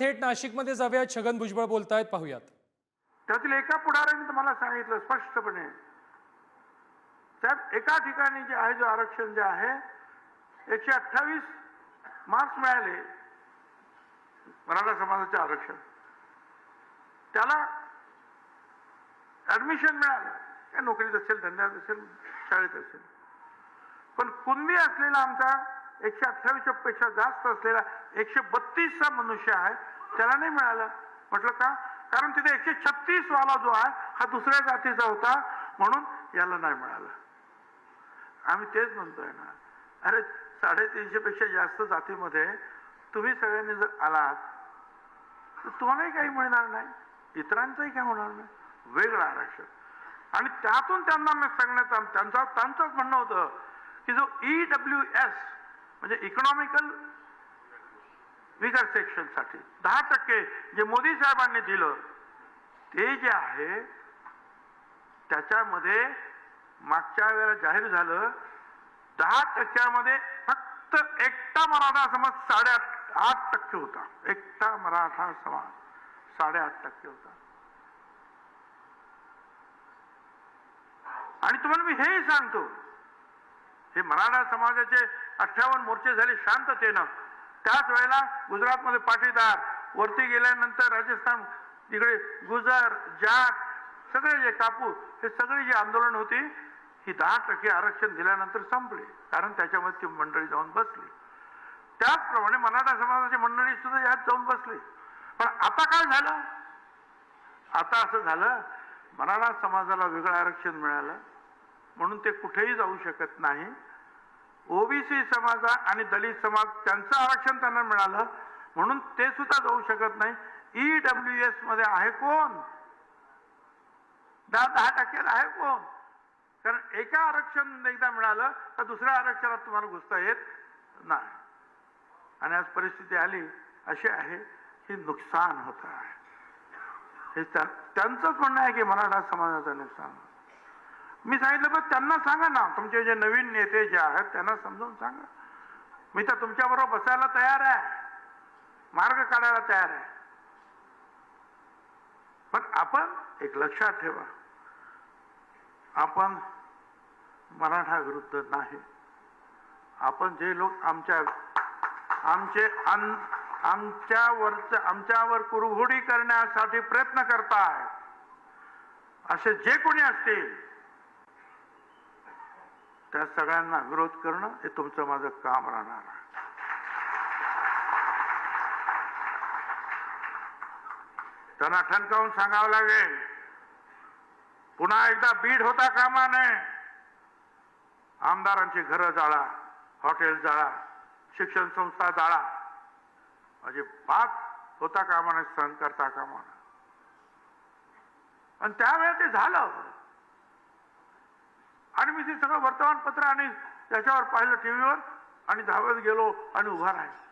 थेट नाशिकमध्ये जाऊयात छगन भुजबळ बोलतायत पाहूयात. त्यातील एका पुढाऱ्याने तुम्हाला सांगितलं स्पष्टपणे. साहेब एका ठिकाणी जे आहे जो आरक्षण जे आहे एकशे अठ्ठावीस मार्क्स मिळाले मराठा समाजाचे आरक्षण. त्याला ऍडमिशन मिळालं. काय नोकरीत असेल धंद्यात असेल शाळेत असेल. पण कुणबी असलेला आमचा एकशे अठ्ठावीसपेक्षा जास्त असलेला एकशे बत्तीसचा मनुष्य आहे त्याला नाही मिळालं. म्हटलं का? कारण तिथे एकशे छत्तीस वाला जो आहे हा दुसऱ्या जातीचा होता म्हणून याला नाही मिळालं. आम्ही तेच म्हणतोय ना. अरे साडेतीनशे पेक्षा जास्त जातीमध्ये तुम्ही सगळ्यांनी जर आलात तर तुम्हालाही काही मिळणार नाही. इतरांचंही काही होणार नाही. वेगळं आरक्षण. आणि त्यातून त्यांना सांगण्यात त्यांचा त्यांचंच म्हणणं होतं की जो ई डब्ल्यू एस म्हणजे इकॉनॉमिकल विगर सेक्शनसाठी. दहा टक्के जे मोदी साहेबांनी दिलं ते जे आहे त्याच्यामध्ये मागच्या वेळेला जाहीर झालं दहा टक्क्यामध्ये फक्त एकटा मराठा समाज साडेआठ आठ टक्के होता. एकटा मराठा समाज साडेआठ टक्के होता. आणि तुम्हाला मी हेही सांगतो हे मराठा समाजाचे अठ्ठावन्न मोर्चे झाले शांततेनं. त्याच वेळेला गुजरातमध्ये पाटीदार वरती गेल्यानंतर राजस्थान तिकडे गुजर जाट सगळे जे कापू हे सगळी जी आंदोलन होती ही दहा टक्के आरक्षण दिल्यानंतर संपले. कारण त्याच्यामध्ये ती मंडळी जाऊन बसली. त्याचप्रमाणे मराठा समाजाची मंडळी सुद्धा यात जाऊन बसली. पण आता काय झालं? आता असं झालं मराठा समाजाला वेगळं आरक्षण मिळालं. म्हणून ते कुठेही जाऊ शकत नाही. ओबीसी समाजा आणि दलित समाज त्यांचं आरक्षण त्यांना मिळालं म्हणून ते सुद्धा जाऊ शकत नाही. ई डब्ल्यू एसमध्ये आहे कोण? दहा दहा टक्क्यात आहे कोण? कारण एका आरक्षण एकदा मिळालं तर दुसऱ्या आरक्षणात तुम्हाला घुसता येत नाही. आणि आज परिस्थिती आली अशी आहे की नुकसान होत आहे. हे त्यांचंच म्हणणं आहे की मराठा समाजाचं नुकसान. मी सांगितलं पण त्यांना सांगा ना तुमचे जे नवीन नेते जे आहेत त्यांना समजावून सांगा. मी तर तुमच्या बरोबर बसायला तयार आहे. मार्ग काढायला तयार आहे. पण आपण एक लक्षात ठेवा. आपण मराठा विरुद्ध नाही. आपण जे लोक आमच्या आमचे आमच्यावरच आमच्यावर कुरघोडी करण्यासाठी प्रयत्न करताय असे जे कोणी असतील त्या सगळ्यांना विरोध करणं हे तुमचं माझं काम राहणार आहे. त्यांना ठणकावून सांगावं लागेल पुन्हा एकदा बीड होता कामा नये आमदारांची घरं जाळा हॉटेल जाळा शिक्षण संस्था जाळा. म्हणजे अजिबात होता कामा नये सहन करता कामा नये आणि त्यावेळेला ते झालं. आणि मी ते सगळं वर्तमानपत्र आणि त्याच्यावर पाहिलं टीव्हीवर आणि धावत गेलो आणि उभा राहिलो.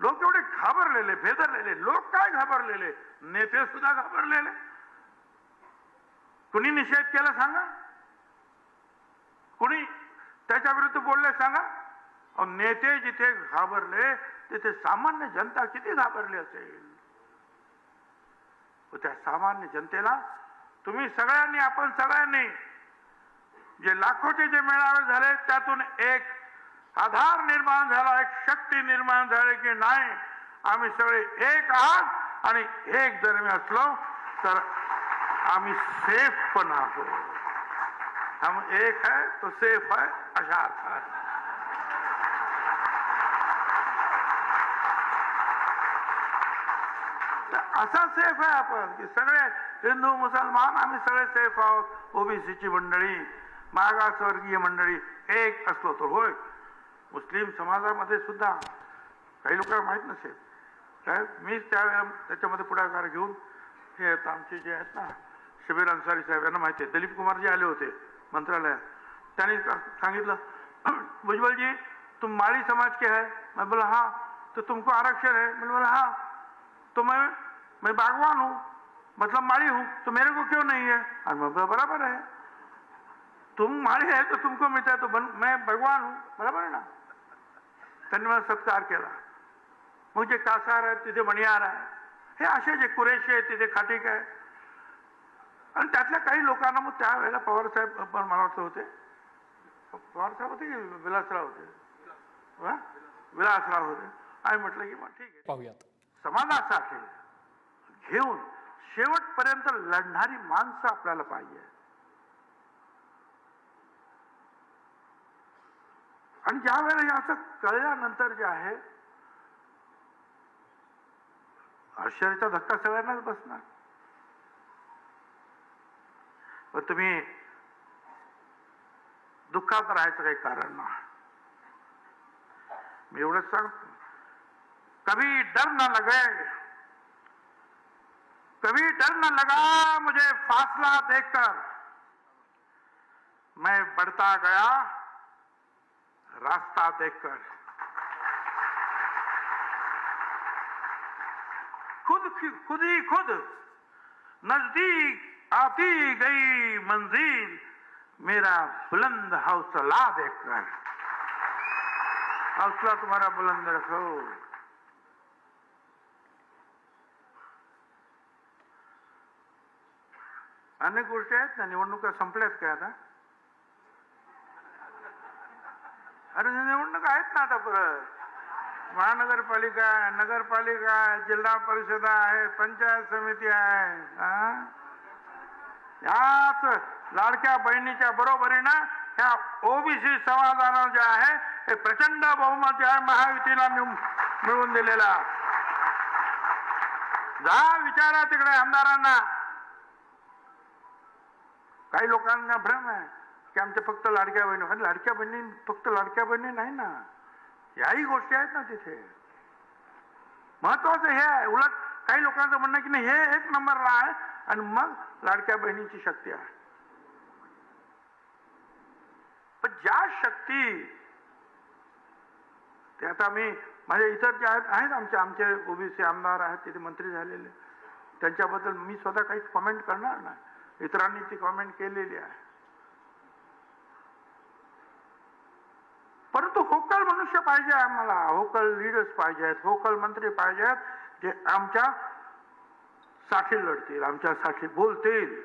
लोक एवढे घाबरलेले भेदरलेले लोक काय घाबरलेले? नेते सुद्धा घाबरलेले. कुणी निषेध केला सांगा? कुणी त्याच्या विरुद्ध बोलले सांगा? नेते जिथे घाबरले तिथे सामान्य जनता किती घाबरली असेल? त्या सामान्य जनतेला तुम्ही सगळ्यांनी आपण सगळ्यांनी जे लाखोचे जे मेळावे झाले त्यातून एक आधार निर्माण झाला एक शक्ती निर्माण झाली की नाही आम्ही सगळे एक आहात आणि एक जर मी असलो तर आम्ही सेफ पण आहोत. हम एक है तो सेफ है अशा अर्थात तर असा सेफ आहे आपण की सगळे हिंदू मुसलमान आम्ही सगळे सेफ आहोत ओबीसीची मंडळी. मागासवर्गीय मंडळी एक असलो तर होय. मुस्लिम समाजामध्ये सुद्धा काही लोकांना माहीत नसेल. काय मीच त्यावेळेला त्याच्यामध्ये पुढाकार घेऊन हे आता आमचे जे आहेत ना शबीर अन्सारी साहेब यांना माहिती आहे. दिलीप कुमार जे आले होते मंत्रालयात. त्यांनी सांगितलं भुजबल जी तुम माली समाज के है. मैं बोला हाँ. तो तुमको आरक्षण है? मैंने बोला हाँ. तो मैं मैं बागवान हूँ. मतलब माली हूँ. तो मेरे को क्यों नहीं है? और मैं बराबर है. तुम माली है तो तुमको मिलता है तो बन, मैं भगवान हूँ। बराबर है ना? त्यांनी मला सत्कार केला मग जे कासार आहेत तिथे मणियार आहे हे। असे जे कुरेशी आहेत तिथे खाटीक आहे आणि त्यातल्या काही लोकांना मग त्यावेळेला पवार साहेब पण मला वाटतं होते पवार साहेब होते की विलासराव होते? विलासराव होते. आणि म्हटलं की मग ठीक आहे. पाहुयात. समाजासाठी घेऊन शेवटपर्यंत लढणारी माणसं आपल्याला पाहिजे. आणि ज्या वेळेला असं कळल्यानंतर जे आहे आश्चर्याचा धक्का सगळ्यांनाच बसणार. पण तुम्ही दुःखात राहायचं काही कारण नाही. मी एवढंच सांगतो. कभी डर ना लगे. कभी डर ना लगा मुझे फासला देखकर. मैं बढ़ता गया रास्ता देखकर। खुद खुद ही खुद नजदीक आती गई मंजिल मेरा बुलंद हौसला देखकर। हौसला तुम्हारा बुलंद रखो। अनेक गोष्टी आहेत ना निवडणुका संपल्यात काय आता? अरे निवडणूक आहेत ना आता परत. महानगरपालिका आहे नगरपालिका आहे जिल्हा परिषदा आहे पंचायत समिती आहे हा? याच लाडक्या बहिणीच्या बरोबरीनं ह्या ओबीसी समाजानं जे आहे हे प्रचंड बहुमत जे आहे महायुतीला मिळवून दिलेला जा विचारा तिकडे आमदारांना. काही लोकांना भ्रम आहे. की आमच्या फक्त लाडक्या बहिणी. आणि लाडक्या बहिणी फक्त लाडक्या बहिणी नाही ना. याही गोष्टी आहेत ना तिथे. महत्वाचं हे आहे. उलट काही लोकांचं म्हणणं की नाही हे एक नंबरला आहे आणि मग लाडक्या बहिणीची शक्ती आहे. पण ज्या शक्ती ते आता मी माझ्या इतर जे आहेत आहेत आमचे आमचे ओबीसी आमदार आहेत तिथे मंत्री झालेले. त्यांच्याबद्दल मी स्वतः काही कमेंट करणार नाही. इतरांनी ती कमेंट केलेली आहे. परंतु होकल मनुष्य पाहिजे आम्हाला. होकल लीडर्स पाहिजे आहेत होकल मंत्री पाहिजे आहेत जे आमच्या साठी लढतील आमच्यासाठी बोलतील.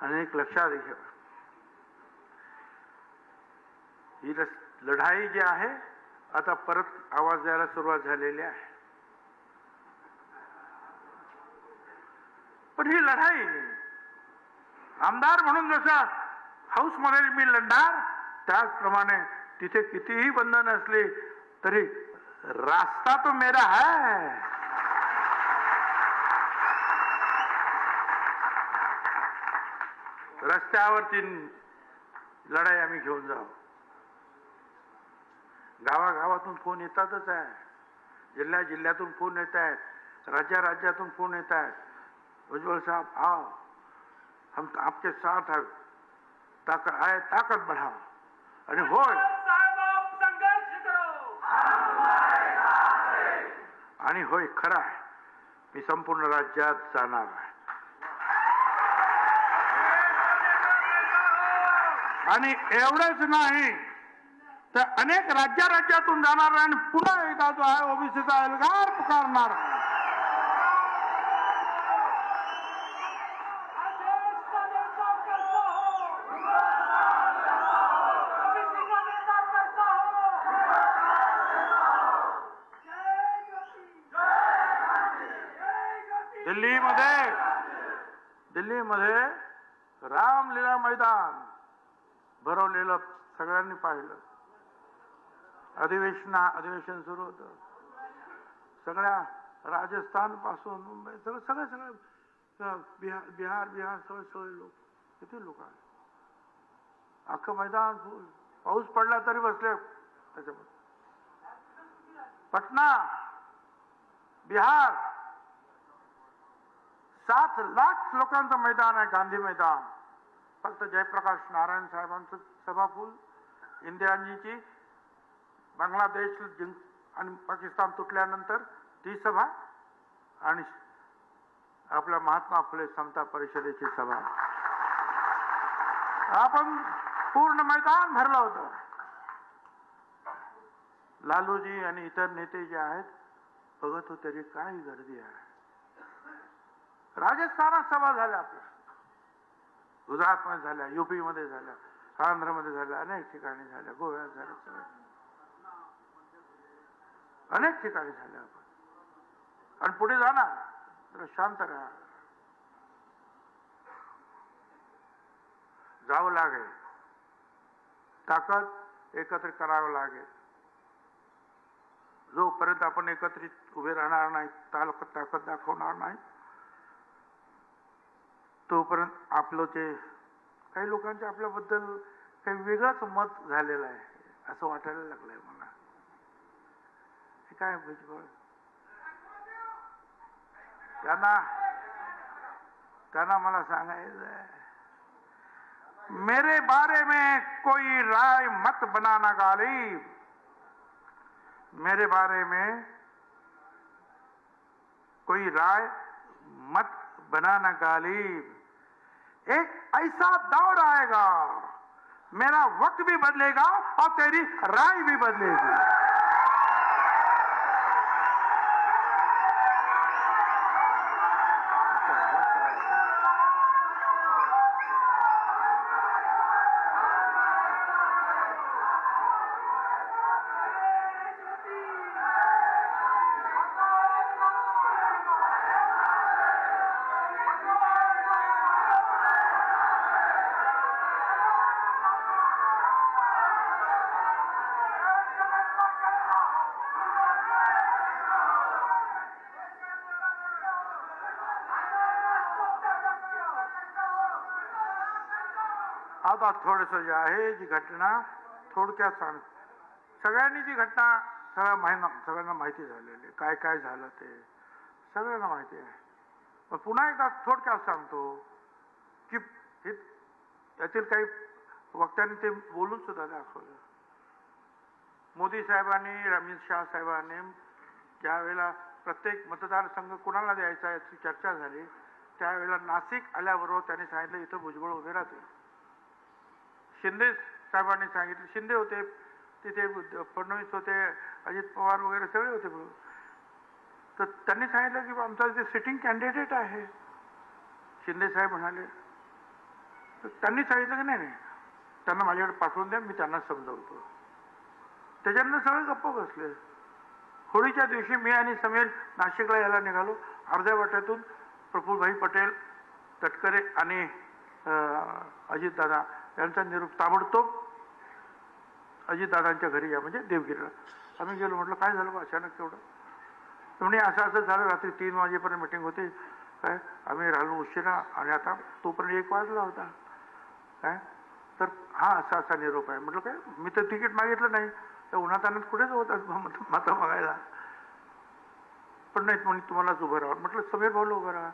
आणि एक लक्षात घ्या. ही लढाई जी आहे आता परत आवाज द्यायला सुरुवात झालेली आहे. पण ही लढाई आमदार म्हणून जसं हाऊसमध्ये मी लढणार त्याचप्रमाणे तिथे कितीही बंधन असली तरी रास्ता तो मेरा है. रस्त्यावरती लढाई आम्ही घेऊन जाऊ. गावागावातून फोन येतातच आहे. जिल्ह्या जिल्ह्यातून फोन येत आहेत. राज्या राज्यातून फोन येत आहेत. उज्ज्वल साहब आओ हम आपके साथ है. ताकत आए ताकत बढ़ाओ. आणि होय आणि होय खरं आहे. मी संपूर्ण राज्यात जाणार आहे. आणि एवढंच नाही तर अनेक राज्या राज्यातून जाणार आहे आणि पुन्हा एकदा जो आहे ओबीसीचा एल्गार पुकारणार. दिल्लीमध्ये दिल्लीमध्ये रामलीला मैदान भरवलेलं सगळ्यांनी पाहिलं. अधिवेशन अधिवेशन सुरू होतं. सगळ्या राजस्थानपासून मुंबई सगळं सगळे सगळे बिहार बिहार बिहार सगळे सगळे लोक किती लोक आहेत अख्खं मैदान फुल. पाऊस पडला तरी बसले त्याच्यामध्ये. पटना बिहार सात लाख लोकांचं मैदान आहे गांधी मैदान. फक्त जयप्रकाश नारायण साहेबांचं सभापूल फुल इंदिराजीची बांगलादेश जिंक आणि पाकिस्तान तुटल्यानंतर ती सभा आणि आपल्या महात्मा फुले समता परिषदेची सभा. आपण पूर्ण मैदान भरलं होतं. लालूजी आणि इतर नेते जे आहेत बघत होते तरी काय गर्दी आहे. राजस्थानात सभा झाल्या आपल्या. गुजरातमध्ये झाल्या युपीमध्ये झाल्या आंध्रमध्ये झाल्या अनेक ठिकाणी झाल्या गोव्यात झाल्या सगळ्या. अनेक ठिकाणी झाल्या आपण. आणि पुढे जाणार तर शांत राहा. जावं लागेल. ताकद एकत्र करावं लागेल. जोपर्यंत आपण एकत्रित उभे राहणार नाही ताकद दाखवणार नाही तोपर्यंत आपलं ते काही लोकांचे आपल्याबद्दल काही वेगळंच मत झालेलं आहे असं वाटायला लागलंय मला. हे काय म्हणजे भुजबळ त्यांना त्यांना मला सांगायचं मेरे बारे में कोई राय मत बनाना गालिब मेरे बारे में कोई राय मत बनाना गालिब एक ऐसा दौर आएगा। मेरा वक्त भी बदलेगा और तेरी राय भी बदलेगी। आता थोडस जे आहे जी घटना थोडक्यात सांग सगळ्यांनी जी घटना सगळ्या माहिना सगळ्यांना माहिती झालेली आहे. काय काय झालं ते? सगळ्यांना माहिती आहे. पण पुन्हा एकदा थोडक्यात सांगतो की हे यातील काही वक्त्यांनी ते बोलून सुद्धा दाखवलं. मोदी साहेबांनी अमित शाह साहेबांनी ज्यावेळेला प्रत्येक मतदारसंघ कुणाला द्यायचा याची चर्चा झाली त्यावेळेला नाशिक आल्याबरोबर त्यांनी सांगितलं इथं भुजबळ उभे राहतील. शिंदे साहेबांनी सांगितलं. शिंदे होते तिथे फडणवीस होते अजित पवार वगैरे सगळे होते. बरोबर. तर त्यांनी सांगितलं की आमचा जे सिटिंग कॅन्डिडेट आहे शिंदे साहेब म्हणाले. तर त्यांनी सांगितलं की नाही नाही त्यांना माझ्याकडे पाठवून द्या मी त्यांना समजवतो. त्याच्यानंतर सगळे गप्प बसले. होळीच्या दिवशी मी आणि समीर नाशिकला यायला निघालो. अर्ध्या वाट्यातून प्रफुल्लभाई पटेल तटकरे आणि अजितदादा यांचा निरोप ताबडतोब अजितदादांच्या घरी या म्हणजे देवगिरीला. आम्ही गेलो म्हटलं काय झालं बा? अचानक तेवढं. म्हणजे असं असं झालं रात्री तीन वाजेपर्यंत मिटिंग होती. काय? आम्ही राहिलो उशिरा आणि आता तोपर्यंत एक वाजला होता. काय? तर हा असा असा निरोप आहे. म्हटलं काय? मी तर तिकीट मागितलं नाही. तर उन्हातानात कुठेच होत माता मागायला पण नाही म्हणजे तुम्हालाच उभं राहा म्हटलं समीर भाऊला उभं राहा.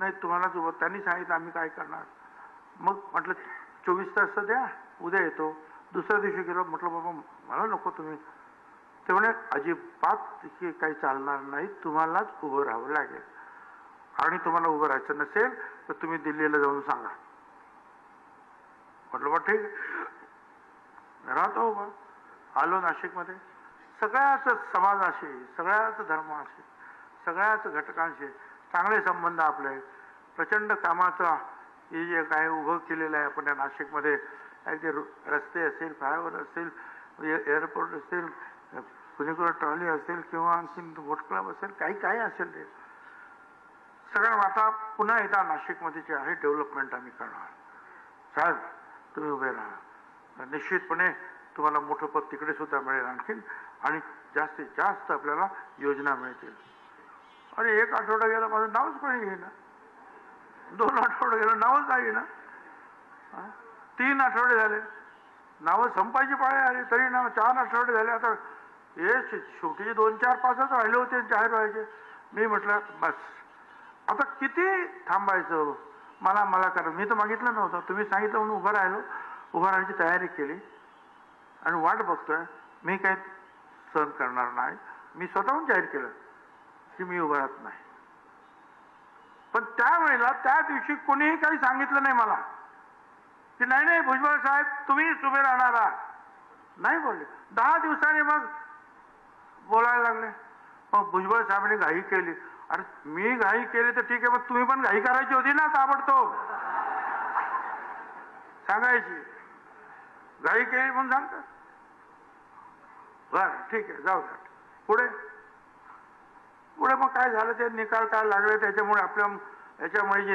नाही तुम्हालाच उभं त्यांनी सांगितलं आम्ही काय करणार? मग म्हटलं चोवीस तास द्या उद्या येतो. दुसऱ्या दिवशी गेलो म्हटलं बाबा मला नको तुम्ही. ते म्हणे अजिबात हे काही चालणार नाही. तुम्हालाच उभं राहावं लागेल. आणि तुम्हाला उभं राहायचं नसेल तर तुम्ही दिल्लीला जाऊन सांगा. म्हटलं बा ठीक राहतो उभं. आलो नाशिकमध्ये. सगळ्याच समाजाशी सगळ्याच धर्माशी सगळ्याच घटकांशी चांगले संबंध आपले. प्रचंड कामाचा हे जे काय उभं केलेलं आहे आपण या नाशिकमध्ये. अगदी रस्ते असेल फ्लायओव्हर असेल म्हणजे एअरपोर्ट असेल कुणीकडे ट्रॉली असेल किंवा आणखीन बोट क्लब असेल काही काही असेल ते. सगळं आता पुन्हा एकदा नाशिकमध्ये जे आहे डेव्हलपमेंट आम्ही करणार. साहेब तुम्ही उभे राहा. निश्चितपणे तुम्हाला मोठं पद तिकडे सुद्धा मिळेल आणखीन आणि जास्तीत जास्त आपल्याला योजना मिळतील. अरे एक आठवडा गेला माझं नावच कोणी घेईना. दोन आठवडे गेलं नावच नाही ना? तीन आठवडे झाले. नावं संपायची पाळी आली तरी नाव चार आठवडे झाले. आता हे शेवटी दोन चार पाचच राहिले होते जाहीर व्हायचे मी म्हटलं बस. आता किती थांबायचं? मला मला कारण मी तर मागितलं नव्हतं. तुम्ही सांगितलं म्हणून उभं राहिलो. उभं राहण्याची तयारी केली. आणि वाट बघतोय. मी काही सहन करणार नाही. मी स्वतःहून जाहीर केलं की मी उभं राहत नाही. पण त्यावेळेला त्या दिवशी कोणीही काही सांगितलं नाही मला. की नाही नाही भुजबळ साहेब तुम्हीच उभे राहणार आहात. नाही बोलले. दहा दिवसांनी मग बोलायला लागले. मग भुजबळ साहेबांनी घाई केली. अरे मी घाई केली तर ठीक आहे मग तुम्ही पण घाई करायची होती ना ताबडतोब. सांगायची. घाई केली म्हणून सांगतात. बरं ठीक आहे जाऊ द्या. पुढे. पुढे मग काय झालं? ते निकाल काय लागले? त्याच्यामुळे आपल्या याच्यामुळे जी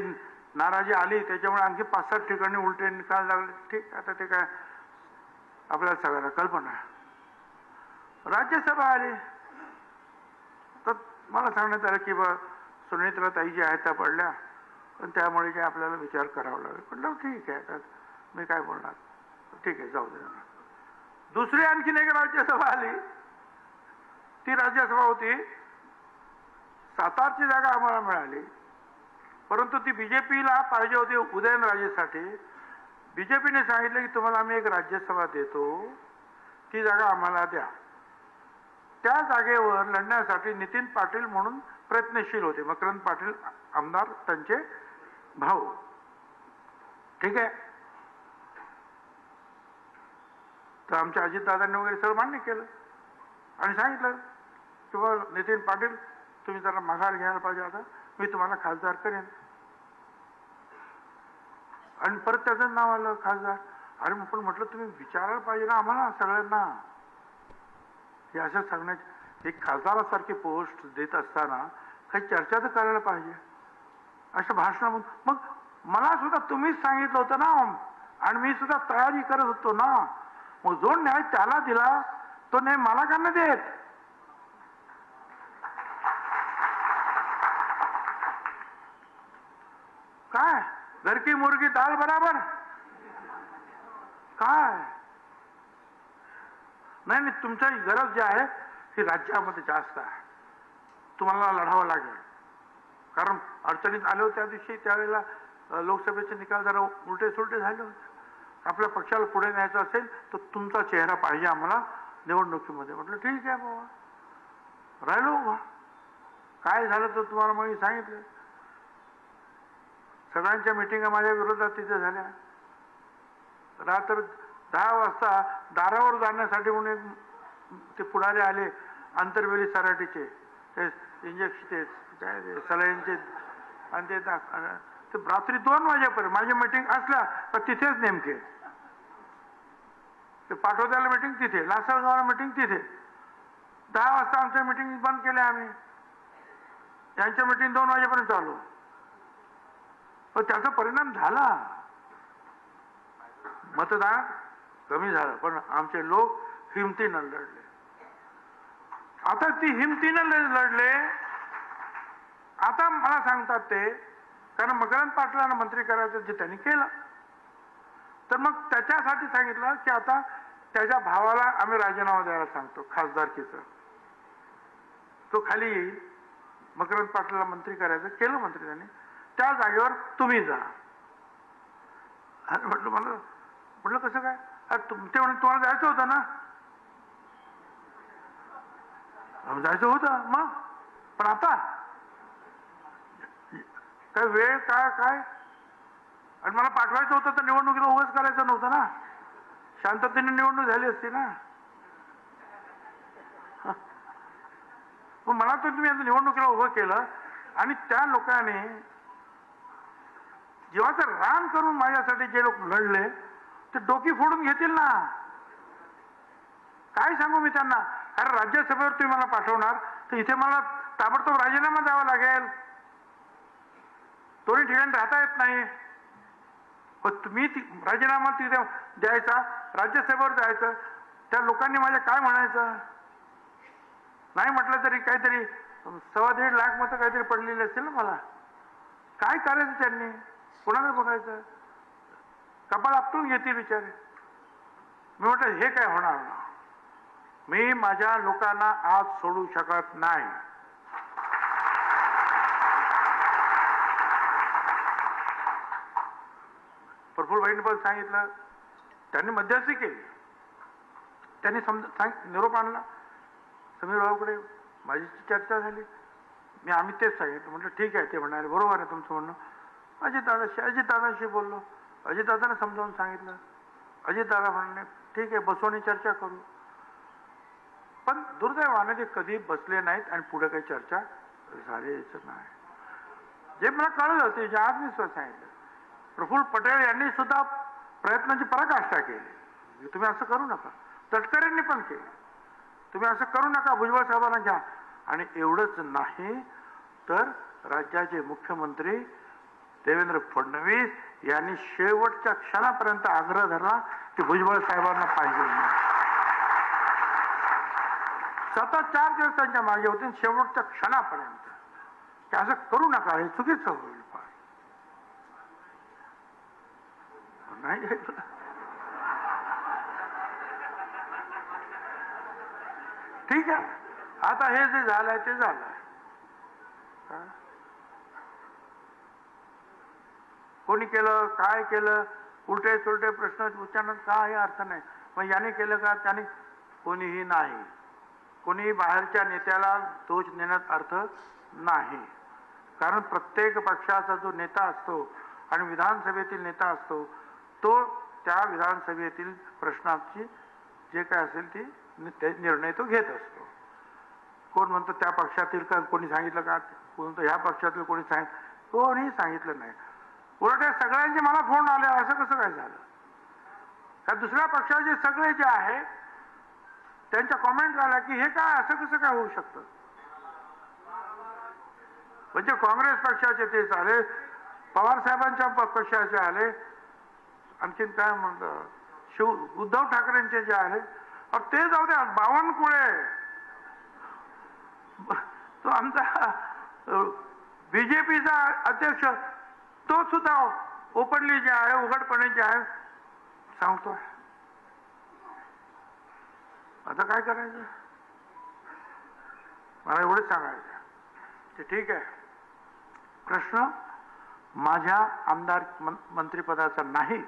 नाराजी आली त्याच्यामुळे आणखी पाच सात ठिकाणी उलटे निकाल लागले. ठीक आता ते काय आपल्याला सगळ्याला कल्पना राज्यसभा आली. तर मला सांगण्यात आलं की बा सुनेत्रा ताई ज्या आहेत त्या पडल्या. पण त्यामुळे काय आपल्याला विचार करावा लागेल. म्हटलं ठीक आहे आता मी काय बोलणार? ठीक आहे जाऊ दे. दुसरी आणखीन एक राज्यसभा आली. ती राज्यसभा होती सातारची जागा आम्हाला मिळाली. परंतु ती बीजेपीला पाहिजे होती उदयनराजेसाठी. बीजेपीने सांगितलं की तुम्हाला आम्ही एक राज्यसभा देतो. ती जागा आम्हाला द्या. त्या जागेवर लढण्यासाठी नितीन पाटील म्हणून प्रयत्नशील होते. मकरंद पाटील आमदार त्यांचे भाऊ. ठीक आहे? तर आमच्या अजितदादांनी वगैरे सर्व मान्य केलं. आणि सांगितलं की नितीन पाटील तुम्ही जरा माघार घ्यायला पाहिजे आता. मी तुम्हाला खासदार करेन. आणि परत त्याचं नाव आलं खासदार. अरे मग पण म्हटलं तुम्ही विचारायला पाहिजे ना आम्हाला सगळ्यांना. हे असं सांगण्याची एक खासदारासारखी पोस्ट देत असताना काही चर्चा तर करायला पाहिजे. अशा भाषणामधून मग मला सुद्धा तुम्हीच सांगितलं होतं ना. आणि मी सुद्धा तयारी करत होतो ना. मग जो न्याय त्याला दिला तो न्याय मला का नाही देत काय घर की मुर्गी दाल बराबर. काय? नाही नाही तुमची गरज जी आहे ही राज्यामध्ये जास्त आहे. तुम्हाला लढावं लागेल. कारण अडचणीत आले होते त्या दिवशी त्यावेळेला लोकसभेचे निकाल जरा उलटे सुलटे झाले होते. आपल्या पक्षाला पुढे न्यायचं असेल तर तुमचा चेहरा पाहिजे आम्हाला निवडणुकीमध्ये. म्हटलं ठीक आहे बाबा. राहिलो उभा. काय झालं तर तुम्हाला मग मी सांगितलं. सगळ्यांच्या मिटिंगा माझ्या विरोधात तिथे झाल्या. रात्र दहा वाजता दारावर जाण्यासाठी म्हणून एक ते पुढारे आले आंतरवेली सराटीचे. ते इंजेक्शन ते काय सलाईनचे आणि ते दाख- ते रात्री दोन वाजेपर्यंत माझी मिटिंग असल्या तर तिथेच नेमके. ते पाठवत्याला मिटिंग तिथे लासलगावला मिटिंग तिथे. दहा वाजता आमच्या मिटिंग बंद केल्या आम्ही. यांच्या मिटिंग दोन वाजेपर्यंत चालू. पण त्याचा परिणाम झाला. मतदान कमी झालं पण आमचे लोक हिमतीनं लढले. आता ती हिमतीनं लढले. आता मला सांगतात ते कारण मकरंद पाटलांना मंत्री करायचं जे त्यांनी केलं. तर मग त्याच्यासाठी सांगितलं की आता त्याच्या भावाला आम्ही राजीनामा द्यायला सांगतो खासदारकीचं. तो खाली येईल मकरंद पाटलाला मंत्री करायचं केलं मंत्री त्यांनी. त्या जागेवर तुम्ही जा. अरे म्हटलं मला म्हटलं कसं काय? अरे तुम ते म्हणे तुम्हाला जायचं होतं ना? जायचं होतं मग? पण आता? काय वेळ काय काय? आणि मला पाठवायचं होतं तर निवडणुकीला उभंच करायचं नव्हतं ना? शांततेने निवडणूक झाली असती ना? मग मला तर तुम्ही आता निवडणुकीला उभं केलं आणि त्या लोकांनी जीवाचं रान करून माझ्यासाठी जे लोक लढले ते डोकी फोडून घेतील ना? काय सांगू मी त्यांना? अरे राज्यसभेवर तुम्ही मला पाठवणार तर इथे मला ताबडतोब राजीनामा द्यावा लागेल. दोन्ही ठिकाणी राहता येत नाही. पण तुम्ही ती राजीनामा तिथे द्यायचा राज्यसभेवर जायचं त्या लोकांनी माझ्या काय म्हणायचं? नाही म्हटलं तरी काहीतरी सव्वा दीड लाख मतं काहीतरी पडलेली असतील ना मला. काय करायचं त्यांनी? कोणाला बघायचं? कपाळ आपटून घेते बिचारे. मी म्हटलं हे काय होणार ना? मी माझ्या लोकांना आज सोडू शकत नाही. प्रफुल्ल पण सांगितलं त्यांनी मध्यस्थी केली. त्यांनी समजा सांग निरोप आणला. समीरभाऊकडे माझी चर्चा झाली. मी आम्ही तेच सांगितलं. म्हटलं ठीक आहे ते म्हणाले बरोबर आहे तुमचं म्हणणं. अजितदादाशी अजितदादाशी बोललो. अजितदादाने समजावून सांगितलं. अजितदादा म्हणले ठीक आहे बसवणी चर्चा करू. पण दुर्दैवाने ते कधी बसले नाहीत आणि पुढे काही चर्चा झालीच नाही. जे मला कळलं होते जे आज मी सांगितलं प्रफुल्ल पटेल यांनी सुद्धा प्रयत्नांची पराकाष्ठा केली. म्हणजे तुम्ही असं करू नका. तटकरेंनी पण केलं. तुम्ही असं करू नका भुजबळ साहेबांना घ्या. आणि एवढंच नाही तर राज्याचे मुख्यमंत्री देवेंद्र फडणवीस यांनी शेवटच्या क्षणापर्यंत आग्रह धरला की भुजबळ साहेबांना पाहिजे सतत चार दिवस त्यांच्या मागे होते शेवटच्या क्षणापर्यंत. की असं करू नका हे चुकीचं होईल नाही ठीक आहे. आता हे जे झालंय ते झालंय हा? कोणी केलं काय केलं उलटे सुलटे प्रश्न विचारण्यात काही अर्थ नाही? मग याने केलं का? त्याने कोणीही नाही. कोणी बाहेरच्या नेत्याला दोष देण्यात अर्थ नाही. कारण प्रत्येक पक्षाचा जो नेता असतो आणि विधानसभेतील नेता असतो तो त्या विधानसभेतील प्रश्नाची जे काय असेल ती ते निर्णय तो घेत असतो. कोण म्हणतो त्या पक्षातील का कोणी सांगितलं का? कोण म्हणतो ह्या पक्षातील कोणी सांग कोणी सांगितलं नाही. उलट सगळ्यांचे मला फोन आले असं कसं काय झालं? का दुसऱ्या पक्षाचे सगळे जे आहे त्यांच्या कॉमेंट आल्या की हे काय असं कसं काय होऊ शकतं? म्हणजे काँग्रेस पक्षाचे तेच आले पवार साहेबांच्या पक्षाचे आले आणखीन काय म्हणतं शिव उद्धव ठाकरेंचे जे आहे ते जाऊ द्या बावनकुळे. तो आमचा बीजेपीचा अध्यक्ष तो सुद्धा ओपनली जे आहे उघडपणे जे आहे सांगतोय. आता काय करायचं? मला एवढंच सांगायचं ते ठीक आहे. प्रश्न माझ्या आमदार मंत्रीपदाचा मंत्रिपदाचा नाही.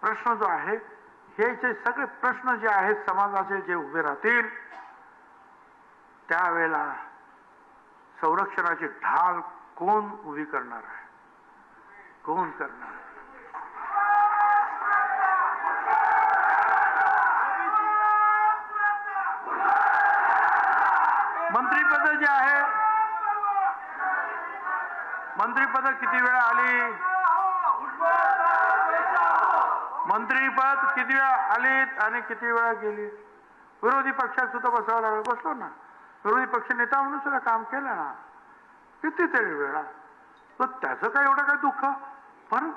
प्रश्न जो आहे हे जे सगळे प्रश्न जे आहेत समाजाचे जे उभे राहतील त्यावेळेला संरक्षणाची ढाल कोण उभी करणार आहे? कोण करणार? मंत्रीपद जे आहे मंत्रीपद किती वेळा आली? मंत्रीपद किती वेळा आलीत आणि किती वेळा गेली विरोधी पक्षात सुद्धा बसावं लागलं. बसलो ना. विरोधी पक्ष नेता म्हणून सुद्धा काम केलं ना. कितीतरी वेळा. तर त्याचं काय एवढं काय दुःख? पण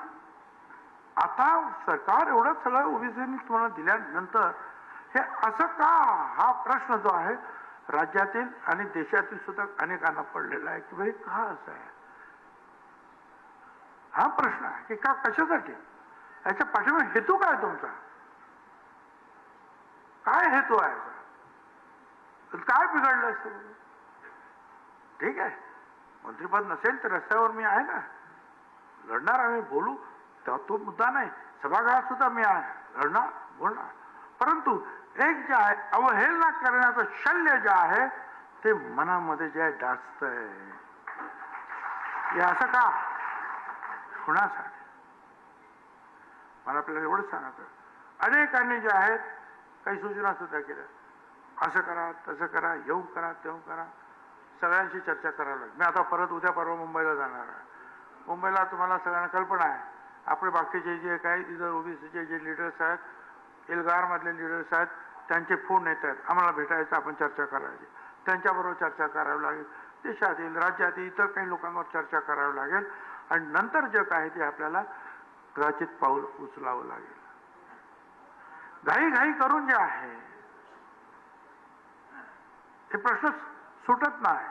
आता सरकार एवढं सगळं ओबीसीनी तुम्हाला दिल्यानंतर हे असं का? हा प्रश्न जो आहे राज्यातील आणि देशातील सुद्धा अनेकांना पडलेला आहे की भाई का असं आहे? हा प्रश्न आहे की का कशासाठी? याच्या पाठीमा हेतू काय तुमचा? काय हेतू आहे तर काय बिघडलं असं ठीक आहे. मंत्रीपद नसेल तर रस्त्यावर मी आहे ना. लढणार आम्ही बोलू तेव्हा तो मुद्दा नाही. सभागृहात सुद्धा मी लढणार बोलणार. परंतु एक जे आहे अवहेलना करण्याचं शल्य जे आहे ते मनामध्ये जे आहे जास्त आहे हे असं का? कुणासाठी? मला आपल्याला एवढंच सांगायचं अनेकांनी जे आहेत काही सूचना सुद्धा केल्या. असं करा तसं करा येऊ करा तेव्हा करा. सगळ्यांशी चर्चा करायला मी आता परत उद्या परवा मुंबईला जाणार आहे. मुंबईला तुम्हाला सगळ्यांना कल्पना आहे. आपले बाकीचे जे काही इतर ओबीसीचे जे लिडर्स आहेत एल्गारमधले लिडर्स आहेत त्यांचे फोन येत आहेत आम्हाला भेटायचं आपण चर्चा करायची. त्यांच्याबरोबर चर्चा करावी लागेल. देशातील राज्यातील इतर काही लोकांवर चर्चा करावी लागेल. आणि नंतर जे काय ते आपल्याला कदाचित पाऊल उचलावं लागेल. घाई घाई करून जे आहे हे प्रश्न सुटत नाही.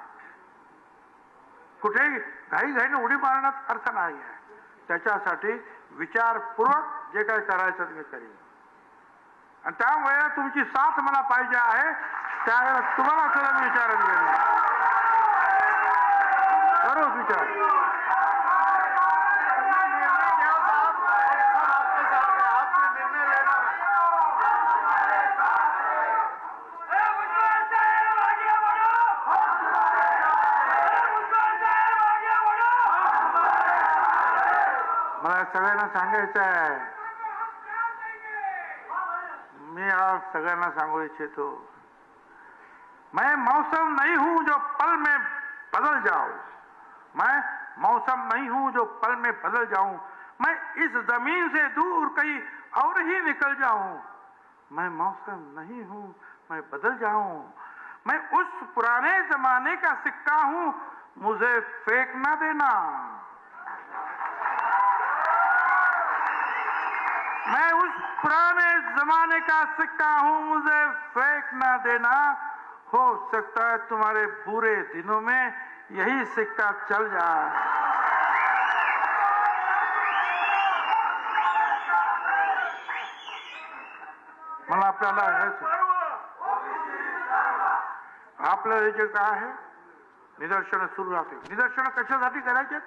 कुठेही घाई घाईने उडी मारण्यात अर्थ नाही आहे. त्याच्यासाठी विचारपूर्वक जे काय करायचं मी करीन आणि त्यामुळे तुमची साथ मला पाहिजे आहे त्यावेळेला तुम्हाला सगळं मी घेणार घेईन. विचार सगळ्यांना सांगायचं आहे. मी आज सगळ्यांना मैं मौसम नहीं हूँ जो पल में बदल जाऊँ मैं मौसम नहीं हूँ जो पल में बदल जाऊँ। मैं इस ज़मीन से दूर कहीं और ही निकल जाऊँ। मैं मौसम नहीं हूँ, मैं बदल जाऊँ। मैं उस पुराने जमाने का सिक्का हूँ। मुझे फेंक ना देना। मैं उस पुराने जमाने का सिक्का हूँ, मुझे फेंक ना देना। हो सकता है तुम्हारे बुरे दिनों में यही सिक्का चल जाए। मला आपल्याला हे आपलं जे काय आहे निदर्शनं सुरू राहतील निदर्शनं कशासाठी करायचे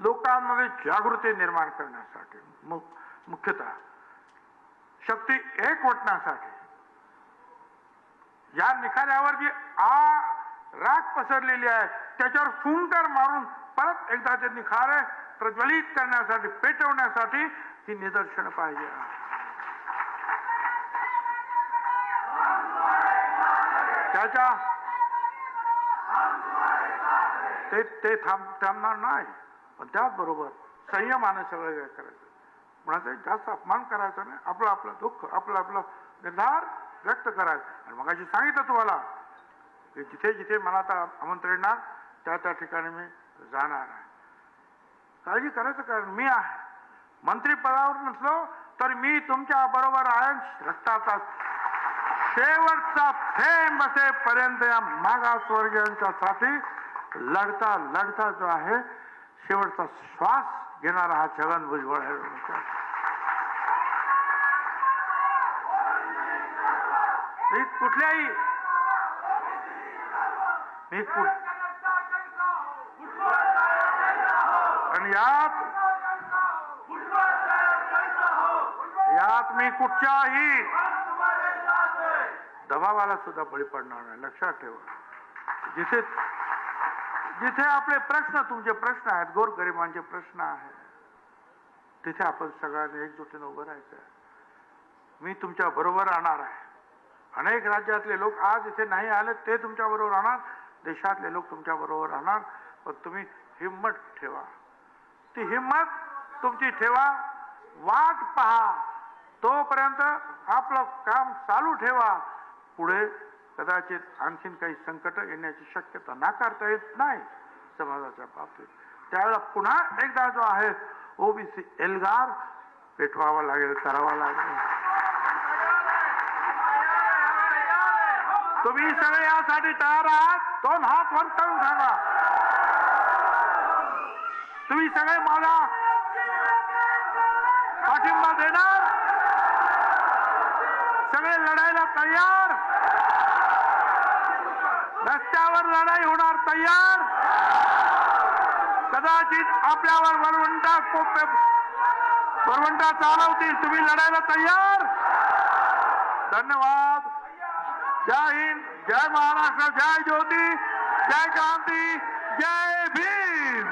लोकांमध्ये जागृती निर्माण करण्यासाठी मुख्यतः। शक्ती एकवटण्यासाठी या निखाऱ्यावर जी आ राग पसरलेली आहे त्याच्यावर फुंकर मारून परत एकदा ते निखारे प्रज्वलित करण्यासाठी पेटवण्यासाठी ही निदर्शन पाहिजे. त्याच्या ते ते थांब थांबणार नाही. पण त्याचबरोबर संयमाने सगळं करायचं. म्हणायचं जास्त अपमान करायचा नाही आपलं आपलं दुःख आपलं आपलं निर्धार व्यक्त करायचं. आणि मग सांगितलं तुम्हाला की जिथे जिथे मला आता आमंत्रण येणार त्या त्या ठिकाणी मी जाणार आहे. काळजी करायचं कारण मी आहे. मंत्रीपदावर नसलो तर मी तुमच्या बरोबर आहे. रक्ताचा शेवटचा थेंब असेपर्यंत या मागासवर्गीयांच्यासाठी लढता लढता जो आहे शेवटचा श्वास घेणारा हा छगन भुजबळ आहे. मी कुठल्याही मी आणि यात यात मी कुठच्याही दबावाला सुद्धा बळी पडणार नाही. लक्षात ठेवा. जिथे जिथे आपले प्रश्न तुमचे प्रश्न आहेत गोरगरिबांचे प्रश्न आहेत तिथे आपण सगळ्यांनी एकजुटीनं उभं राहायचं. आहे. मी तुमच्या बरोबर राहणार आहे. अनेक राज्यातले लोक आज इथे नाही आले ते तुमच्या बरोबर राहणार. देशातले लोक तुमच्या बरोबर राहणार. पण तुम्ही हिंमत ठेवा. ती हिंमत तुमची ठेवा. वाट पहा. तोपर्यंत आपलं काम चालू ठेवा. पुढे कदाचित आणखीन काही संकट येण्याची शक्यता नाकारता येत नाही समाजाच्या बाबतीत. त्यावेळेला पुन्हा एकदा जो आहे ओबीसी एल्गार पेटवावा लागेल करावा लागेल. तुम्ही सगळे यासाठी तयार आहात? दोन हात वर करून सांगा. तुम्ही सगळे मला पाठिंबा देणार? सगळे लढायला तयार? रस्त्यावर लढाई होणार तयार? कदाचित आपल्यावर वरवंटा वरवंटा चालवतील. तुम्ही लढायला तयार? धन्यवाद. जय हिंद जय महाराष्ट्र जय ज्योती जय क्रांती जय भीम.